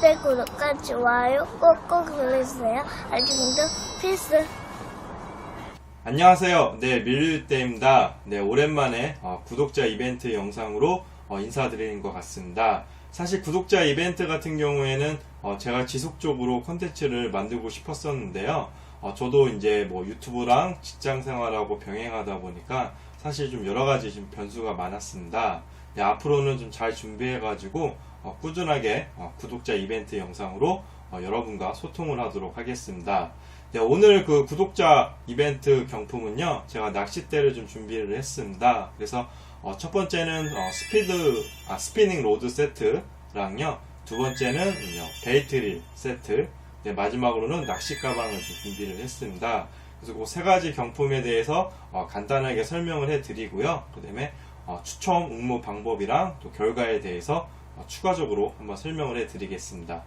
때 구독과 좋아요 꼭꼭 눌러주세요. 알림도 필수. 안녕하세요. 네, 밀류때입니다. 네, 오랜만에 어, 구독자 이벤트 영상으로 어, 인사드리는 것 같습니다. 사실 구독자 이벤트 같은 경우에는 어, 제가 지속적으로 컨텐츠를 만들고 싶었었는데요. 어, 저도 이제 뭐 유튜브랑 직장 생활하고 병행하다 보니까 사실 좀 여러 가지 좀 변수가 많았습니다. 네, 앞으로는 좀 잘 준비해가지고 어, 꾸준하게 어, 구독자 이벤트 영상으로 어, 여러분과 소통을 하도록 하겠습니다. 네, 오늘 그 구독자 이벤트 경품은요, 제가 낚싯대를 좀 준비를 했습니다. 그래서 어, 첫 번째는 어, 스피드, 아, 스피닝 로드 세트랑요, 두 번째는 요 베이트릴 세트, 네, 마지막으로는 낚시 가방을 좀 준비를 했습니다. 그래서 그 세 가지 경품에 대해서 어, 간단하게 설명을 해드리고요. 그 다음에 어, 추첨 응모 방법이랑 또 결과에 대해서 어, 추가적으로 한번 설명을 해드리겠습니다.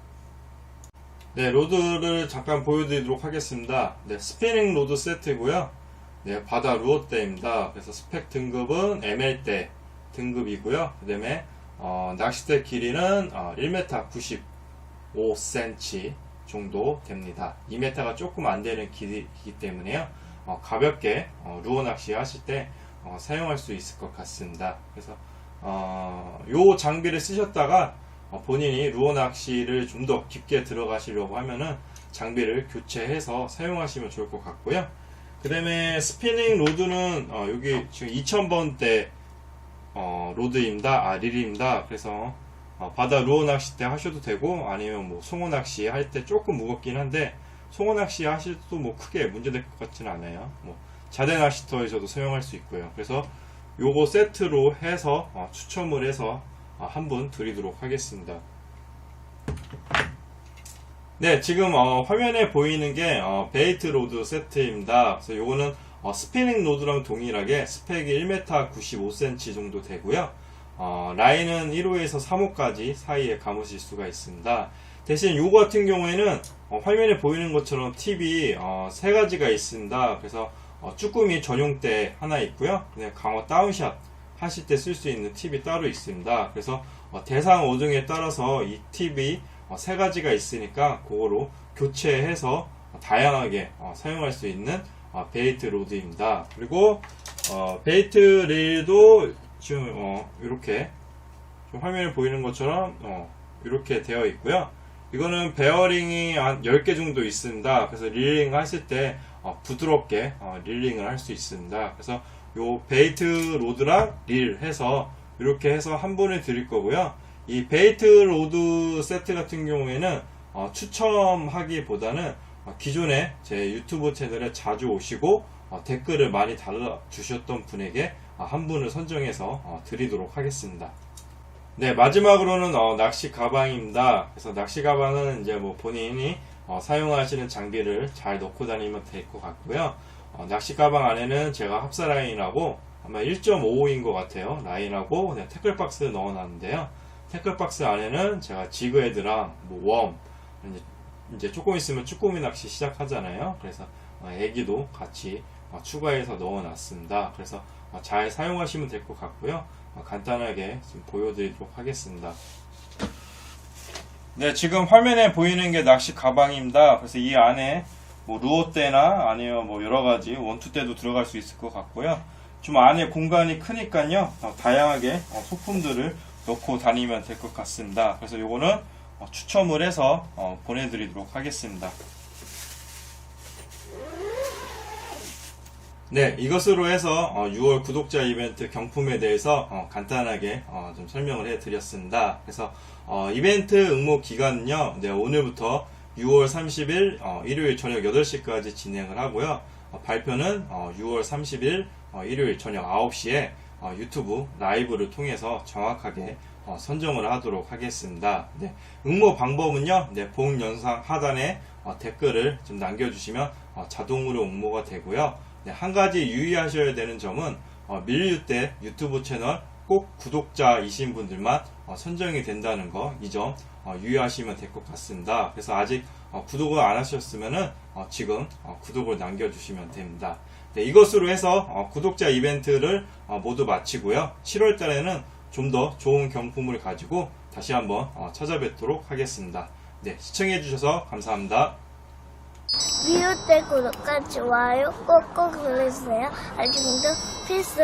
네, 로드를 잠깐 보여드리도록 하겠습니다. 네, 스피닝 로드 세트고요. 네, 바다 루어대입니다. 그래서 스펙 등급은 ML대 등급이고요. 그 다음에 어, 낚싯대 길이는 어, 1m 95cm 정도 됩니다. 2m가 조금 안 되는 길이기 때문에요. 어, 가볍게 어, 루어 낚시 하실 때 어, 사용할 수 있을 것 같습니다. 그래서 어, 요 장비를 쓰셨다가 어, 본인이 루어 낚시를 좀 더 깊게 들어가시려고 하면은 장비를 교체해서 사용하시면 좋을 것 같고요. 그 다음에 스피닝 로드는 어, 여기 지금 2000번대 어, 로드입니다. 아, 릴입니다. 그래서 어, 바다 루어 낚시 때 하셔도 되고 아니면 뭐 송어 낚시 할 때 조금 무겁긴 한데 송어 낚시 하실 때도 뭐 크게 문제될 것 같지는 않아요. 뭐 자대 낚시터에서도 사용할 수 있고요. 그래서 요거 세트로 해서 어, 추첨을 해서 어, 한분 드리도록 하겠습니다. 네, 지금 어, 화면에 보이는 게 어, 베이트 로드 세트입니다. 그래서 요거는 어, 스피닝 로드랑 동일하게 스펙이 1m 95cm 정도 되고요. 어, 라인은 1호에서 3호까지 사이에 감으실 수가 있습니다. 대신 요거 같은 경우에는 어, 화면에 보이는 것처럼 팁이 어, 세 가지가 있습니다. 그래서 어, 쭈꾸미 전용 대 하나 있고요. 네, 강어 다운샷 하실 때 쓸 수 있는 팁이 따로 있습니다. 그래서 어, 대상 어종에 따라서 이 팁이 어, 세 가지가 있으니까 그거로 교체해서 어, 다양하게 어, 사용할 수 있는 어, 베이트 로드입니다. 그리고 어, 베이트 릴도 지금 어, 이렇게 좀 화면에 보이는 것처럼 어, 이렇게 되어 있고요. 이거는 베어링이 한 10개 정도 있습니다. 그래서 릴링 하실 때 어, 부드럽게 어, 릴링을 할 수 있습니다. 그래서 요 베이트 로드랑 릴 해서 이렇게 해서 한 번에 드릴 거고요. 이 베이트 로드 세트 같은 경우에는 어, 추첨하기보다는 어, 기존에 제 유튜브 채널에 자주 오시고 어, 댓글을 많이 달아주셨던 분에게 어, 한 분을 선정해서 어, 드리도록 하겠습니다. 네, 마지막으로는 어, 낚시 가방입니다. 그래서 낚시 가방은 이제 뭐 본인이 어, 사용하시는 장비를 잘 넣고 다니면 될 것 같고요. 어, 낚시 가방 안에는 제가 합사 라인하고 아마 1.55인 것 같아요. 라인하고 그냥 태클 박스 넣어놨는데요. 태클 박스 안에는 제가 지그헤드랑 뭐 웜, 이제, 이제 조금 있으면 쭈꾸미 낚시 시작하잖아요. 그래서 어, 애기도 같이 어, 추가해서 넣어놨습니다. 그래서 어, 잘 사용하시면 될 것 같고요. 어, 간단하게 좀 보여드리도록 하겠습니다. 네, 지금 화면에 보이는 게 낚시 가방입니다. 그래서 이 안에 뭐 루어대나 아니면 뭐 여러 가지 원투대도 들어갈 수 있을 것 같고요. 좀 안에 공간이 크니까요. 어, 다양하게 어, 소품들을 넣고 다니면 될 것 같습니다. 그래서 요거는 어, 추첨을 해서 어, 보내드리도록 하겠습니다. 네, 이것으로 해서 어, 6월 구독자 이벤트 경품에 대해서 어, 간단하게 어, 좀 설명을 해드렸습니다. 그래서 어, 이벤트 응모 기간은요, 네, 오늘부터 6월 30일 어, 일요일 저녁 8시까지 진행을 하고요. 어, 발표는 어, 6월 30일 어, 일요일 저녁 9시에 어, 유튜브 라이브를 통해서 정확하게 어, 선정을 하도록 하겠습니다. 네, 응모 방법은요, 네, 본 영상 하단에 어, 댓글을 좀 남겨주시면 어, 자동으로 응모가 되고요. 네, 한 가지 유의하셔야 되는 점은 어, 밀류 때 유튜브 채널 꼭 구독자이신 분들만 어, 선정이 된다는 거 이점 어, 유의하시면 될 것 같습니다. 그래서 아직 어, 구독을 안 하셨으면은 어, 지금 어, 구독을 남겨주시면 됩니다. 네, 이것으로 해서 어, 구독자 이벤트를 어, 모두 마치고요. 7월 달에는 좀 더 좋은 경품을 가지고 다시 한번 어, 찾아뵙도록 하겠습니다. 네, 시청해주셔서 감사합니다. 미울 때 구독과 좋아요 꼭꼭 눌러주세요. 알림 공도 필수.